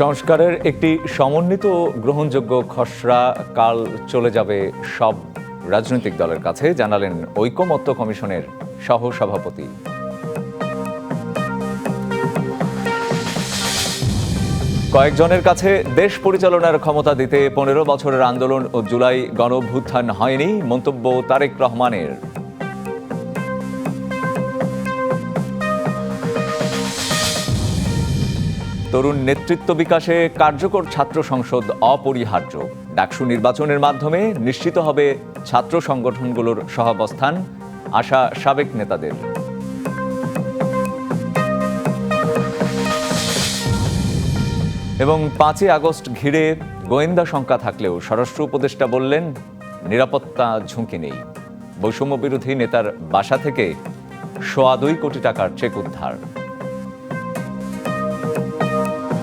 সংস্কারের একটি সমন্বিত গ্রহণযোগ্য খসড়া কাল চলে যাবে সব রাজনৈতিক দলের কাছে, জানালেন ঐকমত্য কমিশনের সহ সভাপতি কয়েকজনের কাছে দেশ পরিচালনার ক্ষমতা দিতে পনেরো বছরের আন্দোলন ও জুলাই গণভ্যুত্থান হয়নি, মন্তব্য তারেক রহমানের। তরুণ নেতৃত্ব বিকাশে কার্যকর ছাত্র সংসদ অপরিহার্য। ডাকসু নির্বাচনের মাধ্যমে নিশ্চিত হবে ছাত্র সংগঠনগুলোর সহাবস্থান, আশা সাবেক নেতাদের। এবং পাঁচই আগস্ট ঘিরে গোয়েন্দা শঙ্কা থাকলেও স্বরাষ্ট্র উপদেষ্টা বললেন, নিরাপত্তা ঝুঁকি নেই। বৈষম্য বিরোধী নেতার বাসা থেকে সোয়া দুই কোটি টাকার চেক উদ্ধার।